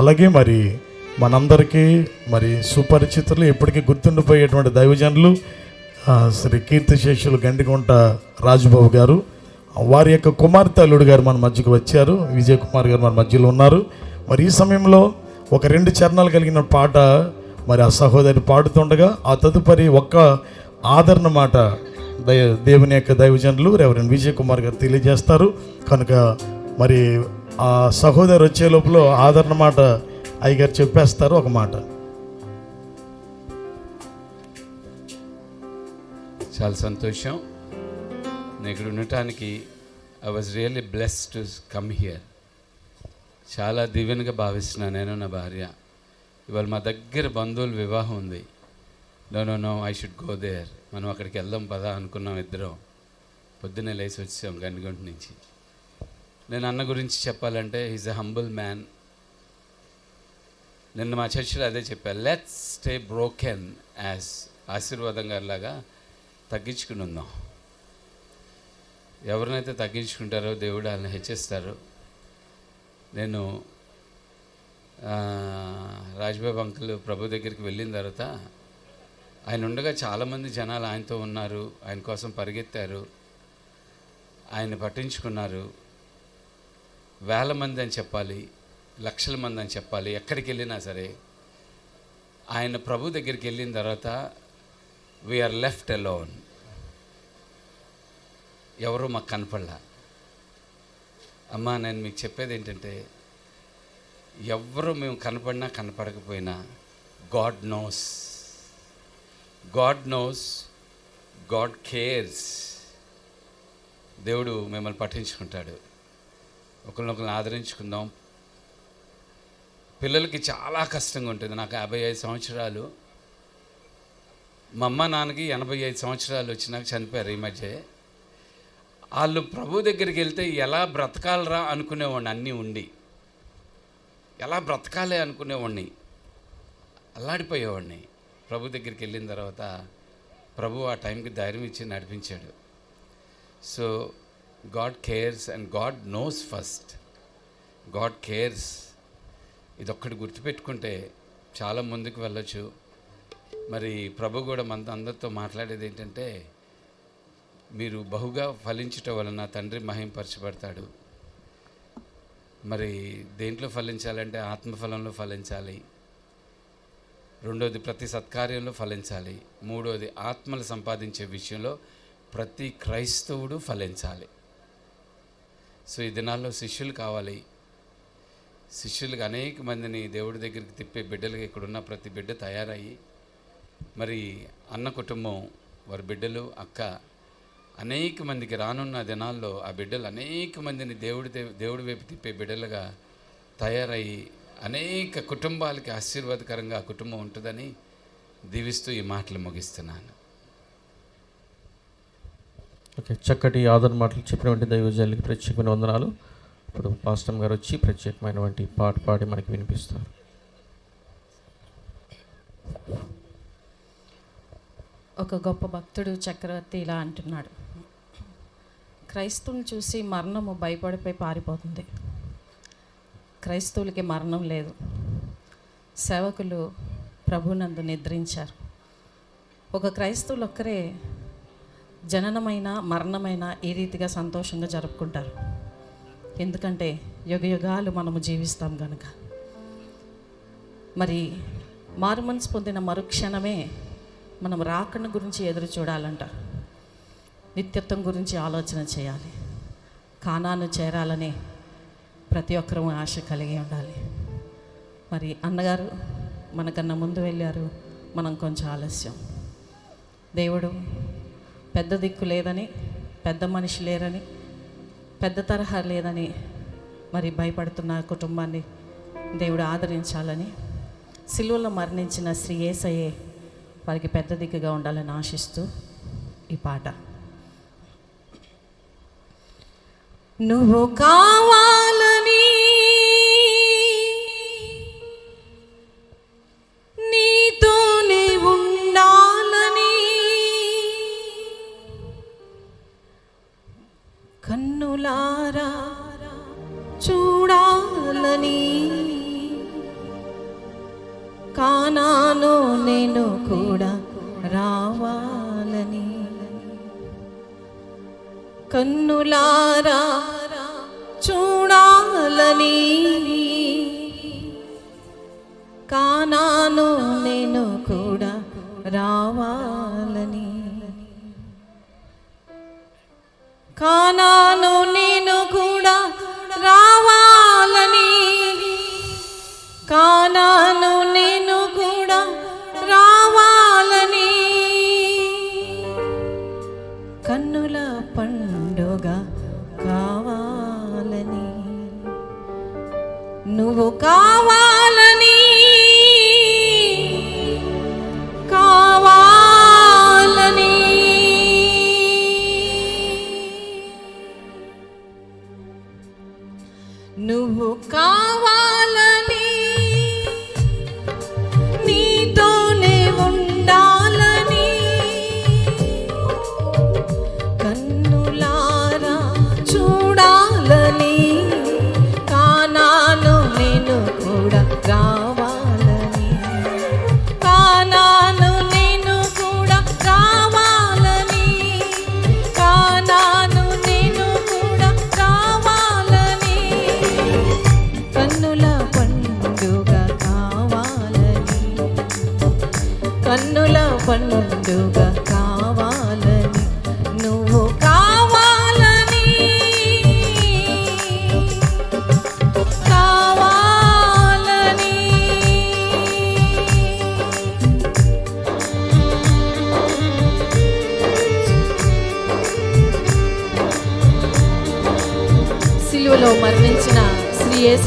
అలాగే మరి మనందరికీ మరి సుపరిచితులు ఇప్పటికీ గుర్తుండిపోయేటువంటి దైవజనులు శ్రీ కీర్తిశేషులు గండిగుంట రాజుబాబు గారు వారి యొక్క కుమార్తె అల్లుడు గారు మన మధ్యకు వచ్చారు విజయ్ కుమార్ గారు మన మధ్యలో ఉన్నారు. మరి ఈ సమయంలో ఒక రెండు చరణాలు కలిగిన పాట మరి ఆ సహోదరి పాడుతుండగా ఆ తదుపరి ఒక్క ఆదరణ మాట దయ దేవుని యొక్క దైవజనులు రెవరెండ్ విజయ్ కుమార్ గారు తెలియజేస్తారు. కనుక మరి ఆ సహోదరి వచ్చే లోపల ఆదరణ మాట అయ్యగారు చెప్పేస్తారు ఒక మాట. చాలా సంతోషం. నేను ఇక్కడ ఉండటానికి I was really bless to come here చాలా దీవెనగా భావిస్తున్నాను నేను నా భార్య. ఇవాళ మా దగ్గర బంధువుల వివాహం ఉంది. No no no I should go there మనం అక్కడికి వెళ్దాం పదా అనుకున్నాం ఇద్దరం. పొద్దున్నే లేచి వచ్చాం గండిగొంట నుంచి. నేను అన్న గురించి చెప్పాలంటే ఈజ్ ఎ హంబుల్ మ్యాన్ నిన్న మా చర్చిలో అదే చెప్పాను లెట్స్ స్టే బ్రోకెన్ యాజ్ ఆశీర్వాదం గారిలాగా తగ్గించుకుని ఉందాం ఎవరినైతే తగ్గించుకుంటారో దేవుడు వాళ్ళని హెచ్చిస్తారు. నేను ఆ, రాజ్బాబు అంకుల్ ప్రభు దగ్గరికి వెళ్ళిన తర్వాత ఆయన ఉండగా చాలామంది జనాలు ఆయనతో ఉన్నారు ఆయన కోసం పరిగెత్తారు ఆయన పట్టించుకున్నారు. వేల మంది అని చెప్పాలి లక్షల మంది అని చెప్పాలి ఎక్కడికి వెళ్ళినా సరే ఆయన ప్రభు దగ్గరికి వెళ్ళిన తర్వాత వీఆర్ లెఫ్ట్ అలోన్ ఎవరు మాకు కనపడలా. అమ్మా నేను మీకు చెప్పేది ఏంటంటే ఎవరు మేము కనపడినా కనపడకపోయినా God knows God knows God cares దేవుడు మిమ్మల్ని పట్టించుకుంటాడు. ఒకరినొకరిని ఆదరించుకుందాం. పిల్లలకి చాలా కష్టంగా ఉంటుంది. నాకు యాభై ఐదు సంవత్సరాలు. మా అమ్మ నాన్నకి ఎనభై ఐదు సంవత్సరాలు వచ్చినాక చనిపోయారు ఈ మధ్య. వాళ్ళు ప్రభు దగ్గరికి వెళ్తే ఎలా బ్రతకాలరా అనుకునేవాడిని అన్నీ ఉండి. ఎలా బ్రతకాలి అనుకునేవాడిని. అల్లాడిపోయేవాడిని. ప్రభు దగ్గరికి వెళ్ళిన తర్వాత ప్రభు ఆ టైంకి ధైర్యం ఇచ్చి నడిపించాడు. So God cares and God knows first God cares ఇది ఒక్కటి గుర్తుపెట్టుకుంటే చాలా ముందుకు వెళ్ళొచ్చు. మరి ప్రభు కూడా మన అందరితో మాట్లాడేది ఏంటంటే మీరు బహుగా ఫలించటం వలన తండ్రి మహింపరచబడతాడు. మరి దేంట్లో ఫలించాలంటే ఆత్మఫలంలో ఫలించాలి. రెండోది ప్రతి సత్కార్యంలో ఫలించాలి. మూడోది ఆత్మలు సంపాదించే విషయంలో ప్రతి క్రైస్తవుడు ఫలించాలి. సో ఈ దినాల్లో శిష్యులు కావాలి. శిష్యులుగా అనేక మందిని దేవుడి దగ్గరికి తిప్పే బిడ్డలుగా ఇక్కడున్న ప్రతి బిడ్డ తయారయ్యి మరి అన్న కుటుంబం వారి బిడ్డలు అక్క అనేక మందికి రానున్న దినాల్లో ఆ బిడ్డలు అనేక మందిని దేవుడి దే- దేవుడి వైపు తిప్పే బిడ్డలుగా తయారయ్యి అనేక కుటుంబాలకి ఆశీర్వాదకరంగా ఆ కుటుంబం ఉంటుందని దీవిస్తూ ఈ మాటలు ముగిస్తున్నాను. ఓకే చక్కటి ఆదరణ మాటలు చెప్పినటువంటి దైవజాలకి ప్రత్యేకమైన వందనాలు. ఇప్పుడు పాస్టమ్ గారు వచ్చి ప్రత్యేకమైనటువంటి పాట పాడి మనకి వినిపిస్తారు. ఒక గొప్ప భక్తుడు చక్రవర్తి ఇలా అంటున్నాడు. క్రైస్తవుని చూసి మరణము భయపడిపోయి పారిపోతుంది. క్రైస్తవులకి మరణం లేదు. సేవకులు ప్రభునందు నిద్రించారు. ఒక క్రైస్తవులు ఒక్కరే జననమైన మరణమైన ఈ రీతిగా సంతోషంగా జరుపుకుంటారు. ఎందుకంటే యుగ యుగాలు మనము జీవిస్తాం కనుక మరి మారుమనసు పొందిన మరుక్షణమే మనం రాకను గురించి ఎదురు చూడాలంట. నిత్యత్వం గురించి ఆలోచన చేయాలి. కానాను చేరాలని ప్రతి ఒక్కరూ ఆశ కలిగి ఉండాలి. మరి అన్నగారు మనకన్నా ముందు వెళ్ళారు. మనం కొంచెం ఆలస్యం. దేవుడు పెద్ద దిక్కు లేదని పెద్ద మనిషి లేరని పెద్ద తరహా లేదని మరి భయపడుతున్న కుటుంబాన్ని దేవుడు ఆదరించాలని సిలువలో మరణించిన శ్రీ ఏసయ్యే వారికి పెద్ద దిక్కుగా ఉండాలని ఆశిస్తూ ఈ పాట. నువ్వు కావాలని కన్నులారా చూడాలని. కానాను నేను కూడా రావాలని. కన్నులారా చూడాలని. కానాను నేను కూడా రావాలని. కానాను కన్నుల పండుగ కావాలని. నువ్వు కావాలని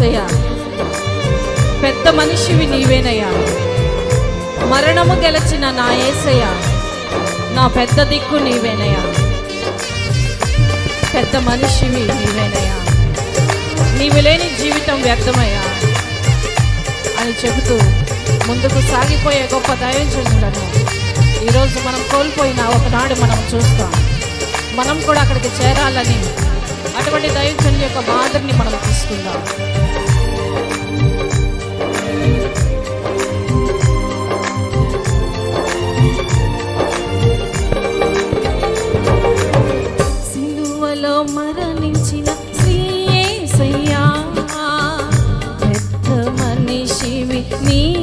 శ్రీ పెద్ద మనిషివి నీవేనయ్యా. మరణము గెలచిన నా ఏసయ్యా. నా పెద్ద దిక్కు నీవేనయ్యా. పెద్ద మనిషివి నీవేనయ్యా. నీవు లేని జీవితం వ్యర్థమయ్యా. అని చెబుతూ ముందుకు సాగిపోయే గొప్ప దైవజనులను ఈరోజు మనం కోల్పోయిన ఒకనాడు మనం చూస్తాం. మనం కూడా అక్కడికి చేరాలని అటువంటి దైవజనుల యొక్క మాదిరిని మనం తీసుకుందాం సిలువలో మరణించిన శ్రీ యేసయ్యా పెద్ద మనిషివి నీవేనయ్యా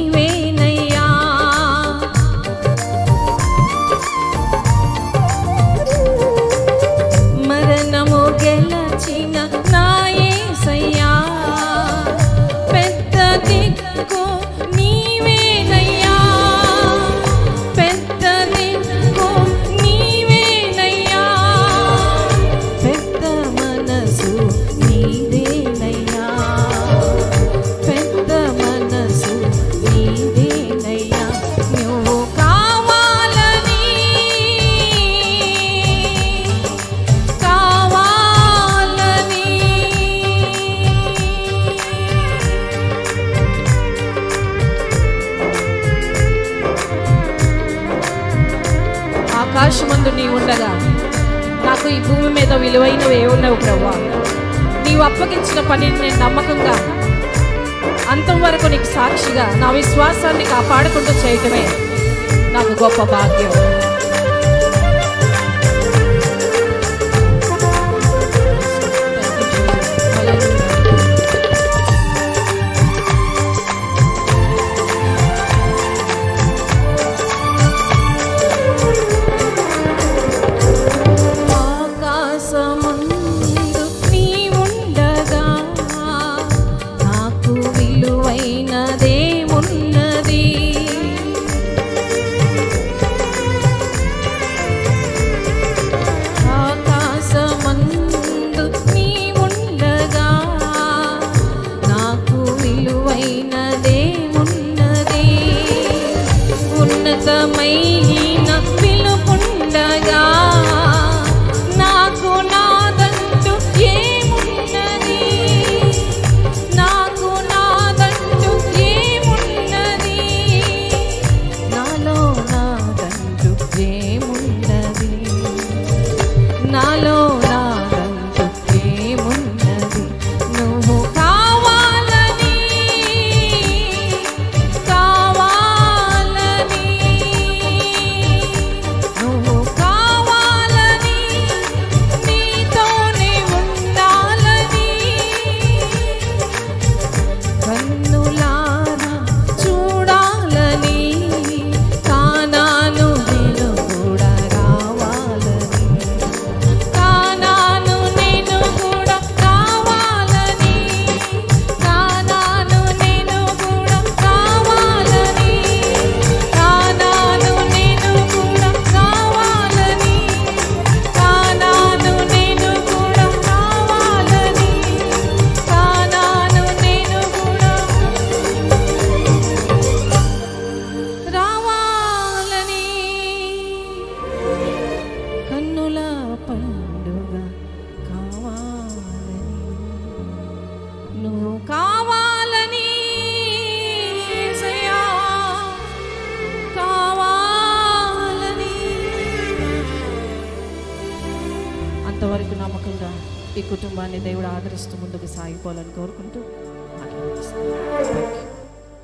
ఆకాశమందు నీ ఉండగా నాకు ఈ భూమి మీద విలువైనవి ఏ ఉండవు ప్రభా నీవు అప్పగించిన పనిని నేను నమ్మకంగా అంతం వరకు నీకు సాక్షిగా నా విశ్వాసాన్ని కాపాడుకుంటూ చేయటమే నాకు గొప్ప భాగ్యం. నాలో నాదంతు ప్రేమున్నది నువ్వు కావాలని కావాలని నువ్వు కావాలని నీతోనే ఉండాలని. కన్ను ఈ కుటుంబాన్ని దేవుడు ఆదరిస్తూ ముందుకు సాగిపోవాలని కోరుకుంటూ మాట్లాడుతున్నాను